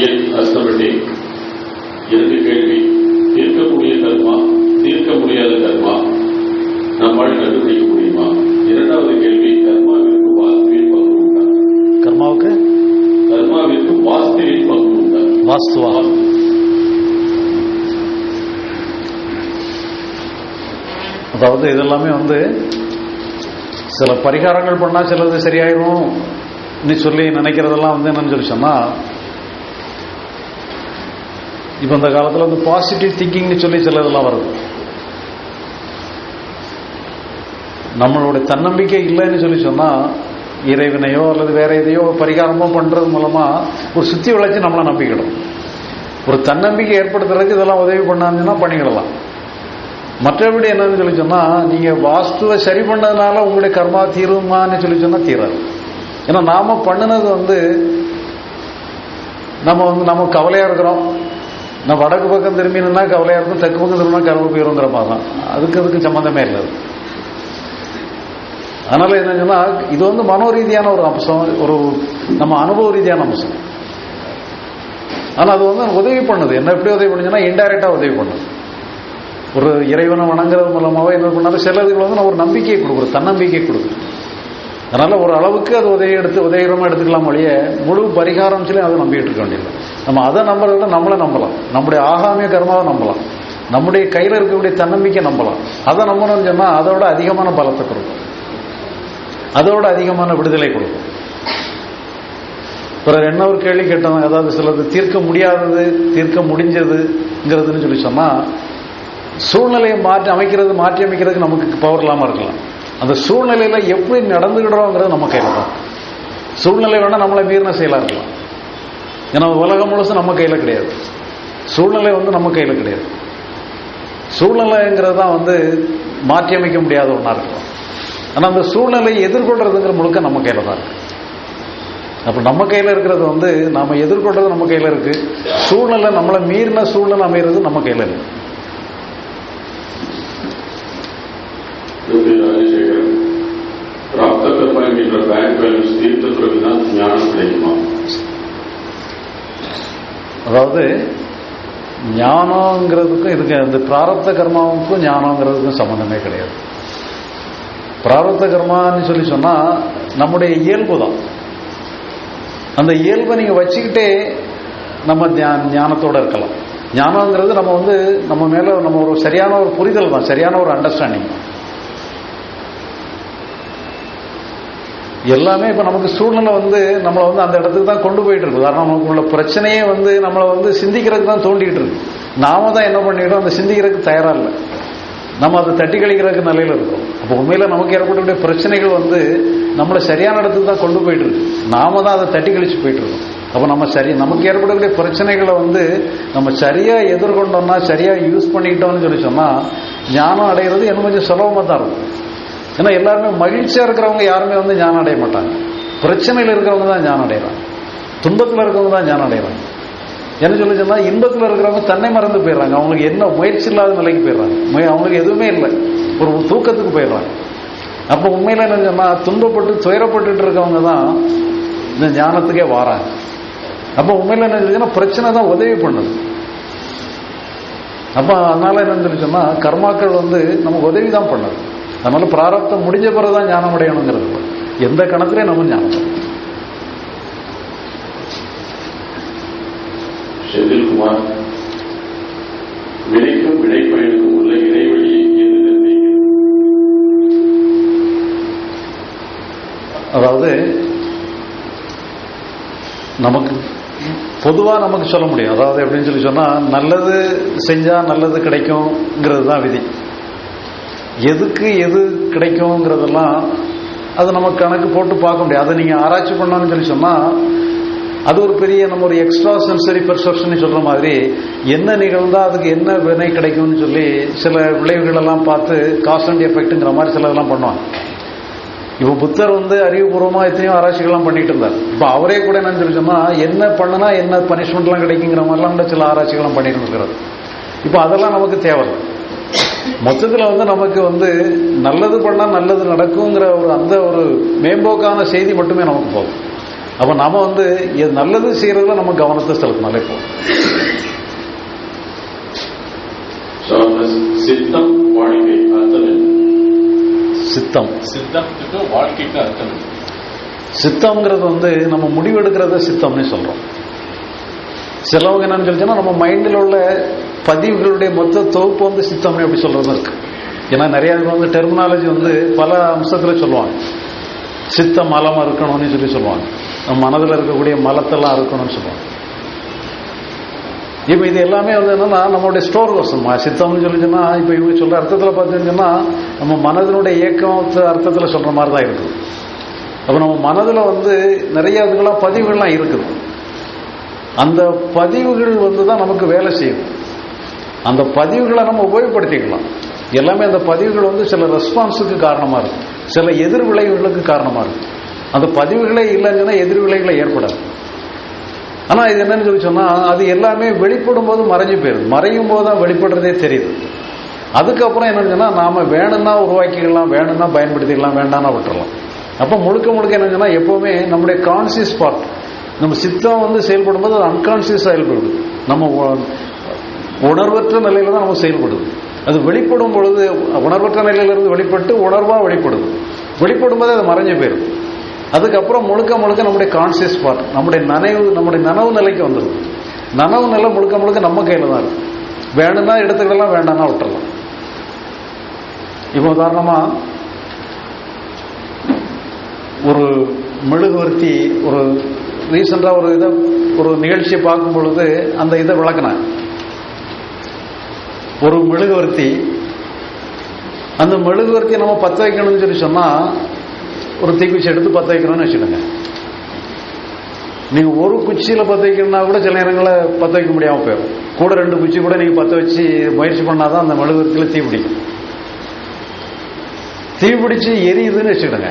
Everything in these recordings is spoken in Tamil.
மொழியில் அஸ்தப்பட்டி இறுதி கேள்வி தீர்க்கக்கூடிய கர்மா தீர்க்க முடியாத கர்மா நம்மால் கண்டுபிடிக்க முடியுமா? இரண்டாவது கேள்வி கர்மாவிற்கு வாஸ்துவில் பங்கு உண்டா? கர்மாவுக்கு? கர்மாவிற்கு வாஸ்துவில் பங்கு உண்டா? வாஸ்துவா? அதாவது இதெல்லாமே வந்து சில பரிகாரங்கள் பண்ணா சிலது சரியாயிரும். நீ சொல்லி நினைக்கிறதெல்லாம் வந்து என்னன்னு சொல்லி சொன்னா இப்போ இந்த காலத்தில் வந்து பாசிட்டிவ் திங்கிங்னு சொல்லி சில இதெல்லாம் வருது. நம்மளுடைய தன்னம்பிக்கை இல்லைன்னு சொல்லி சொன்னா இறைவனையோ அல்லது வேற எதையோ பரிகாரமோ பண்றது மூலமா ஒரு சுத்தி விளைச்சி நம்மளை நம்பிக்கிடும். ஒரு தன்னம்பிக்கை ஏற்படுத்துறதுக்கு இதெல்லாம் உதவி பண்ணாங்கன்னா பண்ணிக்கிடலாம். மற்றபடி என்னன்னு சொல்லி சொன்னா நீங்க வாஸ்துவை சரி பண்ணதுனால உங்களுடைய கர்மா தீருமான்னு சொல்லி சொன்னா தீராது. ஏன்னா நாம பண்ணினது வந்து நம்ம வந்து நம்ம கவலையா இருக்கிறோம். நான் வடக்கு பக்கம் திரும்பினா கவலையா இருக்கும் தெற்கு பக்கம் திரும்பினா கருவு போயிருங்கிற மாதிரி தான். அதுக்கு அதுக்கு சம்மந்தமே இல்லை அதனால என்ன என்னன்னா இது வந்து மனோ ரீதியான ஒரு அம்சம் ஒரு நம்ம அனுபவ ரீதியான அம்சம். ஆனா அது வந்து உதவி பண்ணுது. என்ன எப்படி உதவி பண்ணுச்சுன்னா இன்டைரக்டா உதவி பண்ணுது. ஒரு இறைவனை வணங்குறது மூலமாக என்ன பண்ணாலும் சில இதுகள் வந்து நான் ஒரு நம்பிக்கையை கொடுக்குறோம் தன்னம்பிக்கை கொடுக்குறேன் அதனால ஒரு அளவுக்கு அது உதவி எடுத்து உதவிகரமா எடுத்துக்கலாம் ஒழிய முழு பரிகாரம் சொல்லி அதை நம்பிட்டு இருக்க வேண்டியது. நம்ம அதை நம்புறதுல நம்மளை நம்பலாம். நம்முடைய ஆகாமிய கர்மாவை நம்பலாம். நம்முடைய கையில் இருக்கக்கூடிய தன்னம்பிக்கை நம்பலாம். அதை நம்பணும்னு சொன்னா அதோட அதிகமான பலத்தை கொடுக்கும். அதோட அதிகமான விடுதலை கொடுக்கும். பிறர் என்ன ஒரு கேள்வி கேட்டாங்க? அதாவது சிலது தீர்க்க முடியாதது தீர்க்க முடிஞ்சதுங்கிறதுன்னு சொல்லி சொன்னா சூழ்நிலையை மாற்றி அமைக்கிறது மாற்றி அமைக்கிறதுக்கு நமக்கு பவர் இல்லாமல் இருக்கலாம். அந்த சூழ்நிலையில எப்படி நடந்துகிடுறோங்கிறது நம்ம கையில் தான். சூழ்நிலை வேணா நம்மளை மீறின செயலாக இருக்கலாம். ஏன்னா உலகம் முழுசும் நம்ம கையில் கிடையாது. சூழ்நிலை வந்து நம்ம கையில் கிடையாது. சூழ்நிலைங்கிறது தான் வந்து மாற்றி அமைக்க முடியாத ஒன்றா இருக்கலாம் ஆனால் அந்த சூழ்நிலையை எதிர்கொள்றதுங்கிற முழுக்க நம்ம கையில் தான் இருக்கு. அப்போ நம்ம கையில் இருக்கிறது வந்து நாம் எதிர்கொள்றது நம்ம கையில் இருக்குது சூழ்நிலை நம்மளை மீறின சூழ்நிலை அமைகிறது நம்ம கையில் இருக்குது எப்படி ராஜசேகரன் பிராப்த கர்மா என்கின்ற பேங்க் பேலன்ஸ் தீர்த்த பிறகுதான் ஞானம் கிடைக்குமா அதாவது ஞானங்கிறதுக்கும் இதுக்கு இந்த பிராரப்த கர்மாவுக்கும் ஞானங்கிறதுக்கும் சம்மந்தமே கிடையாது. பிராரப்த கர்மான்னு சொல்லி சொன்னால் நம்முடைய இயல்பு தான். அந்த இயல்பை நீங்கள் வச்சுக்கிட்டே நம்ம ஞானத்தோடு ஞானத்தோட இருக்கலாம். ஞானங்கிறது நம்ம வந்து நம்ம மேலே நம்ம ஒரு சரியான ஒரு புரிதல் தான் சரியான ஒரு அண்டர்ஸ்டாண்டிங் எல்லாமே இப்போ நமக்கு சூழ்நிலை வந்து நம்மளை வந்து அந்த இடத்துக்கு தான் கொண்டு போயிட்டு இருக்கு. காரணம் நமக்கு உள்ள பிரச்சனையே வந்து நம்மளை வந்து சிந்திக்கிறதுக்கு தான் தோண்டிட்டு இருக்கு. நாம தான் என்ன பண்ணிட்டோம் அந்த சிந்திக்கிறதுக்கு தயாரா இல்லை. நம்ம அதை தட்டி கழிக்கிறதுக்கு நிலையில இருக்கோம். அப்போ உண்மையில நமக்கு ஏற்படக்கூடிய பிரச்சனைகள் வந்து நம்மளை சரியான இடத்துக்கு தான் கொண்டு போயிட்டு இருக்கு. நாம தான் அதை தட்டி கழிச்சு போயிட்டு இருக்கோம். அப்போ நம்ம சரி நமக்கு ஏற்படக்கூடிய பிரச்சனைகளை வந்து நம்ம சரியாக எதிர்கொண்டோம்னா சரியாக யூஸ் பண்ணிக்கிட்டோம்னு சொல்லி சொன்னால் ஞானம் அடைகிறது இன்னும் கொஞ்சம் சுலபமாக தான் இருக்கும். ஏன்னா எல்லாருமே மகிழ்ச்சியா இருக்கிறவங்க யாருமே வந்து ஞானம் அடைய மாட்டாங்க. பிரச்சனையில் இருக்கிறவங்க தான் ஞானம் அடைகிறாங்க துன்பத்தில் இருக்கிறவங்க தான் ஞானம் அடைகிறாங்க என்ன சொல்லி சொன்னால் இன்பத்தில் இருக்கிறவங்க தன்னை மறந்து போயிடுறாங்க. அவங்களுக்கு என்ன முயற்சி இல்லாத நிலைக்கு போயிடுறாங்க. அவங்களுக்கு எதுவுமே இல்லை. ஒரு தூக்கத்துக்கு போயிடுறாங்க. அப்போ உண்மையில் என்ன சொன்னால் துன்பப்பட்டு துயரப்பட்டுட்டு இருக்கவங்க தான் இந்த ஞானத்துக்கே வாராங்க. அப்போ உண்மையில் என்ன சொல்லுச்சுன்னா பிரச்சனை தான் உதவி பண்ணுது. அப்போ அதனால என்னன்னு சொல்லி சொன்னால் கர்மாக்கள் வந்து நமக்கு உதவி தான் பண்ணுது. அதனால பிராரப்தம் முடிஞ்ச பிறகுதான் ஞானம் அடையணுங்கிறது. எந்த கணத்திலே நம்ம ஞானம். செந்தில்குமார் வினைக்கும் வினைப்பயனுக்கும் உள்ள இடைவெளி எது நிர்ணயிக்கிறது அதாவது நமக்கு பொதுவா நமக்கு சொல்ல முடியும் அதாவது எப்படின்னு சொல்லி சொன்னா நல்லது செஞ்சா நல்லது கிடைக்கும்ங்கிறது தான் விதி எதுக்கு எது கிடைக்குங்கிறதெல்லாம் அது நம்ம கணக்கு போட்டு பார்க்க முடியாது. அதை நீங்கள் ஆராய்ச்சி பண்ணணும்னு சொல்லி சொன்னால் அது ஒரு பெரிய நம்ம ஒரு எக்ஸ்ட்ரா சென்சரி பெர்செப்ஷன் சொல்கிற மாதிரி என்ன நிகழ்ந்தால் அதுக்கு என்ன வினை கிடைக்கும்னு சொல்லி சில விளைவுகள் எல்லாம் பார்த்து காஸ்ட் அண்ட் எஃபெக்ட்டுங்கிற மாதிரி சிலதெல்லாம் பண்ணுவாங்க. இப்போ புத்தர் வந்து அறிவுபூர்வமாக எத்தனையோ ஆராய்ச்சிகள்லாம் பண்ணிட்டு இருந்தார். இப்போ அவரே கூட என்னன்னு சொல்லி சொன்னால் என்ன பண்ணுனா என்ன பனிஷ்மெண்ட்லாம் கிடைக்குங்கிற மாதிரிலாம் கூட சில ஆராய்ச்சிகள்லாம் பண்ணிட்டு இருக்கிறார். இப்போ அதெல்லாம் நமக்கு தேவை மொத்தத்தில் வந்து நமக்கு வந்து நல்லது பண்ணா நல்லது நடக்குங்கிற ஒரு அந்த ஒரு மேம்போக்கான செய்தி மட்டுமே நமக்கு போதும். அப்ப நாம வந்து இது நல்லது செய்யறதுல நம்ம கவனத்தை செலுத்தினாலே போதும் அந்த சித்தம் வாழ்க்கை அர்த்தம் சித்தம். சித்தத்துக்கு வாழ்க்கைக்கு அர்த்தம் சித்தம்ங்கிறது வந்து நம்ம முடிவெடுக்கிறத சித்தம்னு சொல்றோம். சிலவங்க என்னன்னு சொல்லிச்சுன்னா நம்ம மைண்டில் உள்ள பதிவுகளுடைய மொத்த தொகுப்பு வந்து சித்தம்னு எப்படி சொல்றதும் இருக்கு. ஏன்னா நிறைய பேர் வந்து டெர்மினாலஜி வந்து பல அம்சத்துல சொல்லுவாங்க. சித்த மலம் இருக்கணும்னு சொல்லி சொல்லுவாங்க. நம்ம மனதில் இருக்கக்கூடிய மலத்தெல்லாம் இருக்கணும்னு சொல்லுவாங்க. இப்போ இது எல்லாமே வந்து என்னன்னா நம்மளுடைய ஸ்டோர் கோசம் சித்தம்னு சொல்லிச்சுன்னா இப்போ இவங்க சொல்ற அர்த்தத்தில் பார்த்தீங்கன்னா நம்ம மனதினுடைய இயக்கத்தை அர்த்தத்தில் சொல்ற மாதிரி தான் இருக்குது. அப்போ நம்ம மனதில் வந்து நிறைய இதுகளாக பதிவுகள்லாம் இருக்குது. அந்த பதிவுகள் வந்து தான் நமக்கு வேலை செய்யும். அந்த பதிவுகளை நம்ம உபயோகப்படுத்திக்கலாம். எல்லாமே அந்த பதிவுகள் வந்து சில ரெஸ்பான்ஸுக்கு காரணமாக இருக்கும். சில எதிர் விளைவுகளுக்கு காரணமாக இருக்கும். அந்த பதிவுகளே இல்லைங்கன்னா எதிர் விளைவுகளை ஏற்படாது. ஆனால் இது என்னன்னு சொல்லி சொன்னால் அது எல்லாமே வெளிப்படும் போது மறைஞ்சு போயிடுது மறையும் போது தான் வெளிப்படுறதே தெரியுது. அதுக்கப்புறம் என்னன்னு சொன்னால் நாம வேணும்னா உருவாக்கிக்கலாம் வேணும்னா பயன்படுத்திக்கலாம் வேண்டாம்னா விட்டுறலாம். அப்போ முழுக்க முழுக்க என்ன சொன்னால் எப்போவுமே நம்முடைய கான்சியஸ் பார்ட் நம்ம சித்தம் வந்து செயல்படும் போது அது அன்கான்சியஸாக செயல்படுது. நம்ம உணர்வற்ற நிலையில தான் நம்ம செயல்படுது. அது வெளிப்படும் பொழுது உணர்வற்ற நிலையிலிருந்து வெளிப்பட்டு உணர்வாக வெளிப்படுது. வெளிப்படும் போது அது மறைஞ்சு போயிடும் அதுக்கப்புறம் முழுக்க முழுக்க நம்முடைய கான்சியஸ் பார்ட் நம்முடைய நனவு நம்முடைய நனவு நிலைக்கு வந்துடும் நனவு நிலை முழுக்க முழுக்க நம்ம கையில் தான் இருக்கு. வேணும்னா எடுத்துக்கலாம் வேண்டாம்னா விட்டுறலாம். இப்போ உதாரணமா ஒரு மெழுகுவர்த்தி ஒரு ரீசெண்டாக ஒரு இதை ஒரு நிகழ்ச்சியை பார்க்கும் பொழுது அந்த இதை விளக்குனேன் ஒரு மெழுகுவர்த்தி. அந்த மெழுகுவர்த்தியை நம்ம பற்ற வைக்கணும்னு சொல்லி சொன்னால் ஒரு தீக்குச்சி எடுத்து பற்ற வைக்கணும்னு வச்சுடுங்க நீங்கள் ஒரு குச்சியில் பற்ற வைக்கணும்னா கூட சில நேரங்களில் பற்ற வைக்க முடியாமல் போயிடும். கூட ரெண்டு குச்சி கூட நீங்கள் பற்ற வச்சு முயற்சி பண்ணாதான் அந்த மெழுகுவர்த்தியில் தீ பிடிக்கும். தீ பிடிச்சி எரியுதுன்னு வச்சுக்கிடுங்க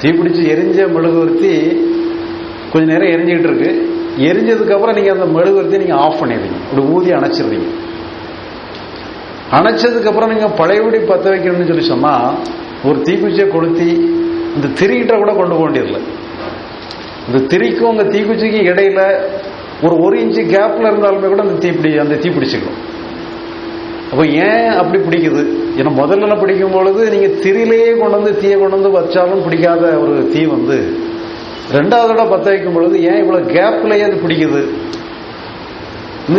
தீ பிடிச்சி எரிஞ்ச மெழுகுவர்த்தி கொஞ்ச நேரம் எரிஞ்சுக்கிட்டு இருக்கு. எரிஞ்சதுக்கப்புறம் நீங்கள் அந்த அந்த மெழுகுவர்த்தியை நீங்கள் ஆஃப் பண்ணிடுறீங்க. ஒரு ஊதி அணைச்சிடுறீங்க. அணைச்சதுக்கு அப்புறம் நீங்க பழையபடி பத்த வைக்கணும்னு சொல்லி சொன்னா ஒரு தீக்குச்சியை கொளுத்தி இந்த திரிகிட்ட கூட கொண்டு போக வேண்டியதில்லை. இந்த திரிக்கும் அந்த தீக்குச்சிக்கும் இடையில ஒரு ஒரு இன்ச்சு கேப்ல இருந்தாலுமே கூட அந்த தீப்பிடி அந்த தீ பிடிச்சிக்கும். அப்போ ஏன் அப்படி பிடிக்குது? ஏன்னா முதல்ல பிடிக்கும் பொழுது நீங்க திரியிலேயே கொண்டு வந்து தீயை கொண்டு வந்து வச்சாலும் பிடிக்காத ஒரு தீ வந்து ரெண்டாவது தடவை பற்ற வைக்கும் பொழுது ஏன் இவ்வளவு கேப்லயே அது பிடிக்குது?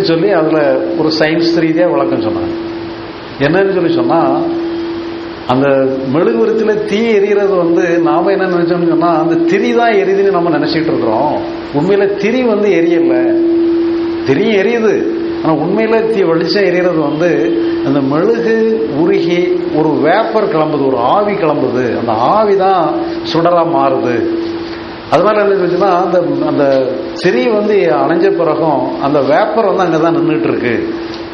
சொல்லி அதுல ஒரு சயின்ஸ் ரீதியா விளக்கம் சொன்னாங்க. என்னன்னு சொல்லி சொன்னா அந்த மெழுகுவரத்துல தீ எரிகிறது வந்து நாம என்ன நினைச்சோம்னு சொன்னா அந்த திரி தான் எரியுதுன்னு நம்ம நினைச்சிட்டு இருக்கிறோம். உண்மையில திரி வந்து எரியல. திரி எரியுது. ஆனா உண்மையில தீ வெளிச்சம் எரியறது வந்து அந்த மெழுகு உருகி ஒரு வேப்பர் கிளம்புது ஒரு ஆவி கிளம்புது. அந்த ஆவி தான் சுடரா மாறுது. அதனால என்ன சொல்லிச்சுன்னா அந்த அந்த திரி வந்து அணைஞ்ச பிறகும் அந்த வேப்பர் வந்து அங்கே தான் நின்றுட்டு இருக்கு.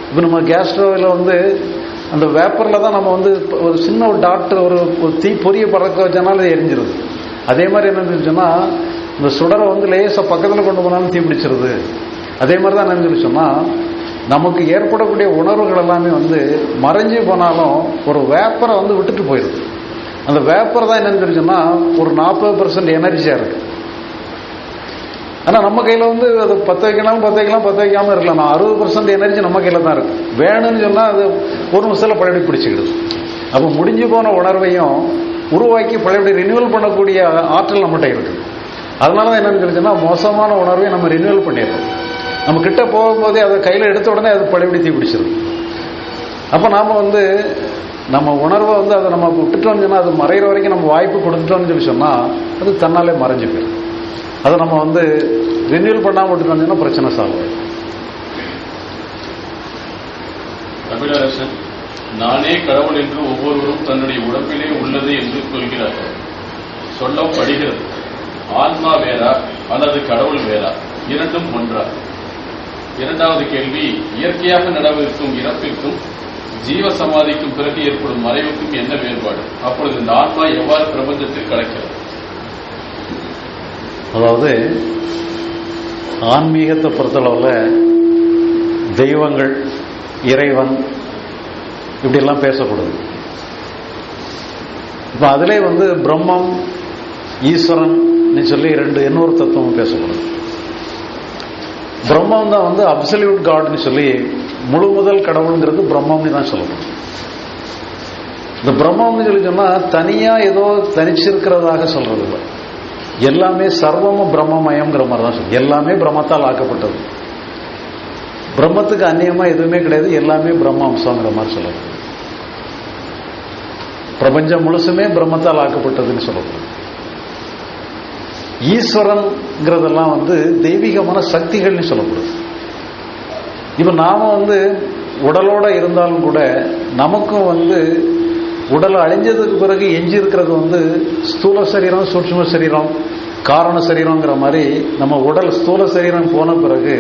இப்போ நம்ம கேஸ் ஸ்டவ்வில் வந்து அந்த வேப்பரில் தான் நம்ம வந்து ஒரு சின்ன ஒரு டாக்டர் ஒரு தீ பொரிய பறக்க வச்சனால எரிஞ்சிருது. அதே மாதிரி என்ன இருந்துச்சுன்னா இந்த சுடரை வந்து லேசாக பக்கத்தில் கொண்டு போனாலும் தீ பிடிச்சிருது. அதே மாதிரி தான் என்ன சொல்லி சொன்னால் நமக்கு ஏற்படக்கூடிய உணர்வுகள் எல்லாமே வந்து மறைஞ்சு போனாலும் ஒரு வேப்பரை வந்து விட்டுட்டு போயிடுது அந்த வேப்பர் தான் என்னன்னு சொல்லி ஒரு நாற்பது பர்சன்ட் எனர்ஜியாக இருக்குது ஆனால் நம்ம கையில் வந்து அது பத்து வைக்கலாம் பத்து வைக்கலாம் பத்து வைக்காமல் இருக்கலாம். நான் அறுபது பர்சன்ட் எனர்ஜி நம்ம கையில் தான் இருக்கு. வேணும்னு சொன்னால் அது ஒரு நிமிஷத்தில் பழையபடி பிடிச்சிக்கிடுது அப்போ முடிஞ்சு போன உணர்வையும் உருவாக்கி பழையபடி ரினியூவல் பண்ணக்கூடிய ஆற்றல் நம்மகிட்ட இருக்குது அதனால தான் என்னன்னு சொல்லிச்சுன்னா மோசமான உணர்வை நம்ம ரினியூவல் பண்ணிடுறோம். நம்ம கிட்ட போகும்போதே அதை கையில் எடுத்த உடனே அது பழையபடி தீ பிடிச்சிடும் அப்போ நாம் வந்து நம்ம உணர்வை வந்து அதை நம்ம விட்டுட்டோம்னு சொன்னால் அது மறைகிற வரைக்கும் நம்ம வாய்ப்பு கொடுத்துட்டோம்னு சொல்லி சொன்னால் அது தன்னாலே மறைஞ்சு போயிடும். அதை நம்ம வந்து ரினியூல் பண்ணாம விட்டுட்டோம்னு பிரச்சனை சால்வ் தமிழரசன் நானே கடவுள் என்று ஒவ்வொருவரும் தன்னுடைய உடம்பிலே உள்ளது என்று சொல்கிறார்கள். சொல்லப்படுகிறது ஆன்மா வேறா அல்லது கடவுள் வேறா? இரண்டும் ஒன்றா? இரண்டாவது கேள்வி இயற்கையாக நடவிருக்கும் இறப்பிற்கும் ஜீவ சமாதிக்கும் பிறகு ஏற்படும் மறைவுக்கும் என்ன வேறுபாடு? அப்பொழுது இந்த ஆன்மா எவ்வாறு பிரபஞ்சத்தில் கடக்கிறது அதாவது ஆன்மீகத்தை பொறுத்தளவில் தெய்வங்கள் இறைவன் இப்படியெல்லாம் பேசப்படுது. இப்போ அதிலே வந்து பிரம்மம் ஈஸ்வரன் சொல்லி ரெண்டு இன்னொரு தத்துவம் பேசப்படுது. பிரம்மம் தான் வந்து அப்சல்யூட் காட்னு சொல்லி முழு முதல் கடவுளுங்கிறது பிரம்மம்னு தான் சொல்லப்படும். இந்த பிரம்மம்னு சொல்லி சொன்னா தனியா ஏதோ தனிச்சிருக்கிறதாக சொல்றது இல்லை எல்லாமே சர்வமும் பிரம்மமயம்ங்கிற மாதிரி தான் சொல்லும் எல்லாமே பிரம்மத்தால் ஆக்கப்பட்டது. பிரம்மத்துக்கு அந்நியமா எதுவுமே கிடையாது எல்லாமே பிரம்ம அம்சங்கிற மாதிரி சொல்லப்படுது பிரபஞ்சம் முழுசுமே பிரம்மத்தால் ஆக்கப்பட்டதுன்னு சொல்லப்படுது ஈஸ்வரன்ங்கிறதெல்லாம் வந்து தெய்வீகமான சக்திகள்னு சொல்லப்படுது. இப்போ நாம் வந்து உடலோட இருந்தாலும் கூட நமக்கும் வந்து உடல் அழிஞ்சதுக்கு பிறகு எஞ்சி இருக்கிறது வந்து ஸ்தூல சரீரம் சூட்சும சரீரம் காரண சரீரங்கிற மாதிரி நம்ம உடல் ஸ்தூல சரீரம் போன பிறகு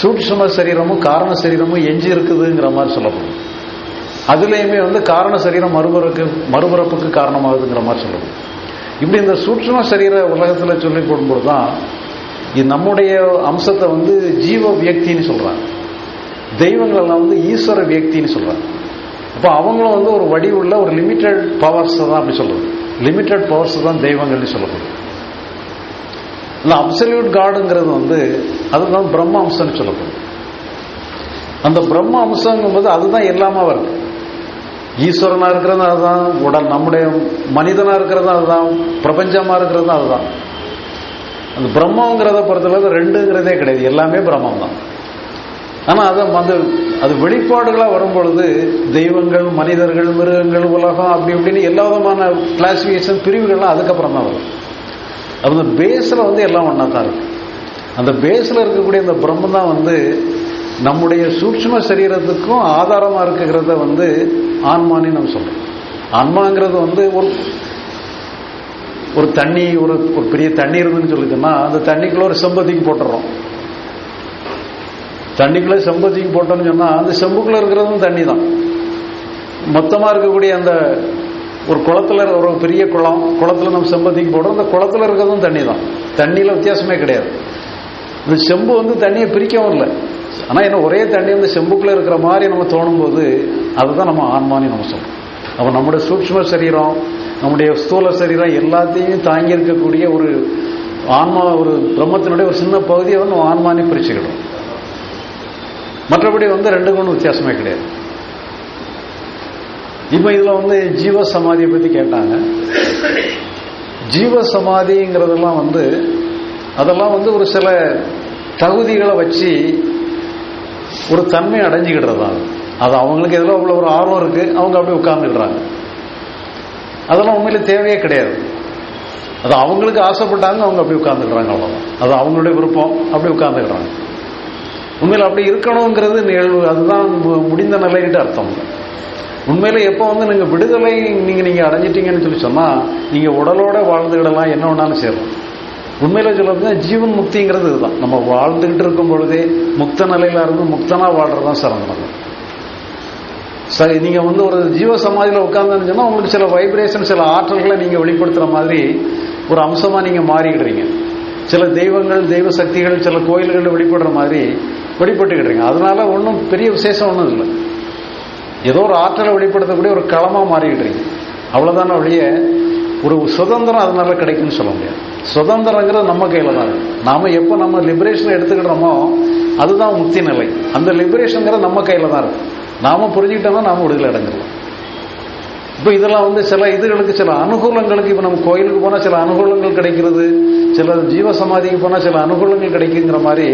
சூட்சம சரீரமும் காரண சரீரமும் எஞ்சி இருக்குதுங்கிற மாதிரி சொல்லப்படும். அதுலேயுமே வந்து காரண சரீரம் மறுபறக்கு மறுபிறப்புக்கு காரணமாகுதுங்கிற மாதிரி சொல்லப்படும். இப்படி இந்த சூட்சம சரீர உலகத்தில் சொல்லி போடும்போது தான் நம்முடைய அம்சத்தை வந்து ஜீவ வியக்தின்னு சொல்கிறாங்க தெய்வங்களெல்லாம் வந்து ஈஸ்வர வியக்தின்னு சொல்கிறாங்க அப்போ அவங்களும் வந்து ஒரு வடிவுள்ள ஒரு லிமிட்டெட் பவர்ஸை தான் அப்படி சொல்கிறது லிமிட்டெட் பவர்ஸ் தான் தெய்வங்கள்னு சொல்லப்படுது இந்த அப்சல்யூட் காடுங்கிறது வந்து அதுக்கு வந்து பிரம்ம அம்சம்னு சொல்லப்படும். அந்த பிரம்ம அம்சங்கும்போது அதுதான் எல்லாமே வருது. ஈஸ்வரனா இருக்கிறது அதுதான் உடல் நம்முடைய மனிதனா இருக்கிறது அதுதான் பிரபஞ்சமா இருக்கிறது அதுதான். அந்த பிரம்மங்கிறத பொறுத்தளவு ரெண்டுங்கிறதே கிடையாது எல்லாமே பிரம்மம் தான் ஆனா அதை வந்து அது வெளிப்பாடுகளாக வரும்பொழுது தெய்வங்கள் மனிதர்கள் மிருகங்கள் உலகம் அப்படி இப்படின்னு எல்லா விதமான கிளாசிபிகேஷன் பிரிவுகள்லாம் அதுக்கப்புறம் தான் வரும். அந்த பேஸில் வந்து எல்லாம் ஒன்றா தான் இருக்கு. அந்த பேஸில் இருக்கக்கூடிய அந்த பிரம்மம் தான் வந்து நம்முடைய சூட்சும சரீரத்துக்கும் ஆதாரமாக இருக்கிறத வந்து ஆன்மான்னு நம்ம சொல்கிறோம் ஆன்மாங்கிறது வந்து ஒரு ஒரு தண்ணி ஒரு ஒரு பெரிய தண்ணி இருந்துன்னு சொல்லிட்டோம்னா அந்த தண்ணிக்குள்ளே ஒரு செம்பத்திக்கு போட்டுறோம். தண்ணிக்குள்ளே செம்பத்திக்கு போட்டோம்னு சொன்னால் அந்த செம்புக்குள்ளே இருக்கிறதும் தண்ணி தான் மொத்தமாக இருக்கக்கூடிய அந்த ஒரு குளத்துல ஒரு பெரிய குளம் குளத்துல நம்ம செம்பத்திக்கு போடுறோம். அந்த குளத்துல இருக்கிறதும் தண்ணி தான் தண்ணியில வித்தியாசமே கிடையாது. இந்த செம்பு வந்து தண்ணியை பிரிக்கவும் இல்லை. ஆனா என்ன ஒரே தண்ணி வந்து செம்புக்குள்ள இருக்கிற மாதிரி நம்ம தோணும் போது அதுதான் நம்ம ஆன்மானி நம்ம சொல்றோம். அப்போ நம்முடைய சூக்ம சரீரம் நம்முடைய ஸ்தூல சரீரம் எல்லாத்தையும் தாங்கி இருக்கக்கூடிய ஒரு ஆன்மா ஒரு பிரம்மத்தினுடைய ஒரு சின்ன பகுதியை வந்து நம்ம பிரிச்சுக்கிடும் மற்றபடி வந்து ரெண்டு ஒன்றும் வித்தியாசமே கிடையாது. இப்போ இதுல வந்து ஜீவ சமாதியை பத்தி கேட்டாங்க. ஜீவ சமாதிங்கிறதெல்லாம் வந்து அதெல்லாம் வந்து ஒரு சில தகுதிகளை வச்சு ஒரு தன்மை அடைஞ்சுக்கிடுறது? தான் அது அவங்களுக்கு எதில் அவ்வளோ ஒரு ஆர்வம் இருக்கு. அவங்க அப்படி உட்கார்ந்துடுறாங்க. அதெல்லாம் உண்மையில தேவையே கிடையாது. அது அவங்களுக்கு ஆசைப்பட்டாங்க அவங்க அப்படி உட்கார்ந்துடுறாங்க அவ்வளோதான் அது அவங்களுடைய விருப்பம் அப்படி உட்கார்ந்துக்கிறாங்க உண்மையில் அப்படி இருக்கணுங்கிறது நிகழ்வு. அதுதான் மு- முடிந்த நிலைன்ட்டு அர்த்தம். உண்மையில எப்போ வந்து நீங்க விடுதலை நீங்க நீங்க அடைஞ்சிட்டீங்கன்னு சொல்லி சொன்னா நீங்க உடலோட வாழ்ந்துக்கிடலாம் என்ன வேணாலும் சேரும் உண்மையில சொல்றது ஜீவன் முக்திங்கிறது இதுதான். நம்ம வாழ்ந்துகிட்டு இருக்கும் பொழுதே முக்த நிலையில இருந்து முக்தனா வாழ்றதுதான் சிறந்தது சரி நீங்க வந்து ஒரு ஜீவ சமாதியில உட்கார்ந்துன்னு சொன்னா உங்களுக்கு சில வைப்ரேஷன் சில ஆற்றல்களை நீங்க வெளிப்படுத்துற மாதிரி ஒரு அம்சமா நீங்க மாறிடுறீங்க சில தெய்வங்கள் தெய்வ சக்திகள் சில கோயில்கள் வெளிப்படுற மாதிரி வெளிப்பட்டுக்கிடுறீங்க. அதனால ஒன்றும் பெரிய விசேஷம் ஒன்றும் இல்லை. ஏதோ ஒரு ஆற்றலை வெளிப்படுத்தக்கூடிய ஒரு களமாக மாறிக்கிட்டு மாறிக்கிடுறீங்க அவ்வளோதான ஒழிய ஒரு சுதந்திரம் அதனால கிடைக்கும்னு சொல்ல முடியாது. சுதந்திரங்கிறது நம்ம கையில் தான் நாம் எப்போ நம்ம லிபரேஷனை எடுத்துக்கிடுறோமோ அதுதான் முக்தி நிலை. அந்த லிபரேஷனுங்கிறது நம்ம கையில் தான் இருக்கும் நாம் புரிஞ்சுக்கிட்டோம்னா நாம் விடுதலை அடைஞ்சிடலாம். இப்போ இதெல்லாம் வந்து சில இதுகளுக்கு சில அனுகூலங்களுக்கு இப்போ நம்ம கோயிலுக்கு போனால் சில அனுகூலங்கள் கிடைக்கிறது சில ஜீவ சமாதிக்கு போனால் சில அனுகூலங்கள் கிடைக்குங்கிற மாதிரி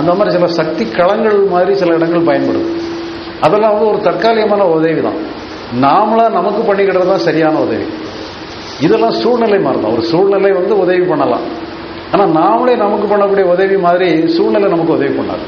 அந்த மாதிரி சில சக்தி களங்கள் மாதிரி சில இடங்கள் பயன்படுது. அதெல்லாம் வந்து ஒரு தற்காலிகமான உதவி தான் நாமளா நமக்கு பண்ணிக்கிட்டது தான் சரியான உதவி. இதெல்லாம் சூழ்நிலை மாதிரி தான் ஒரு சூழ்நிலை வந்து உதவி பண்ணலாம். ஆனால் நாமளே நமக்கு பண்ணக்கூடிய உதவி மாதிரி சூழ்நிலை நமக்கு உதவி பண்ணாது.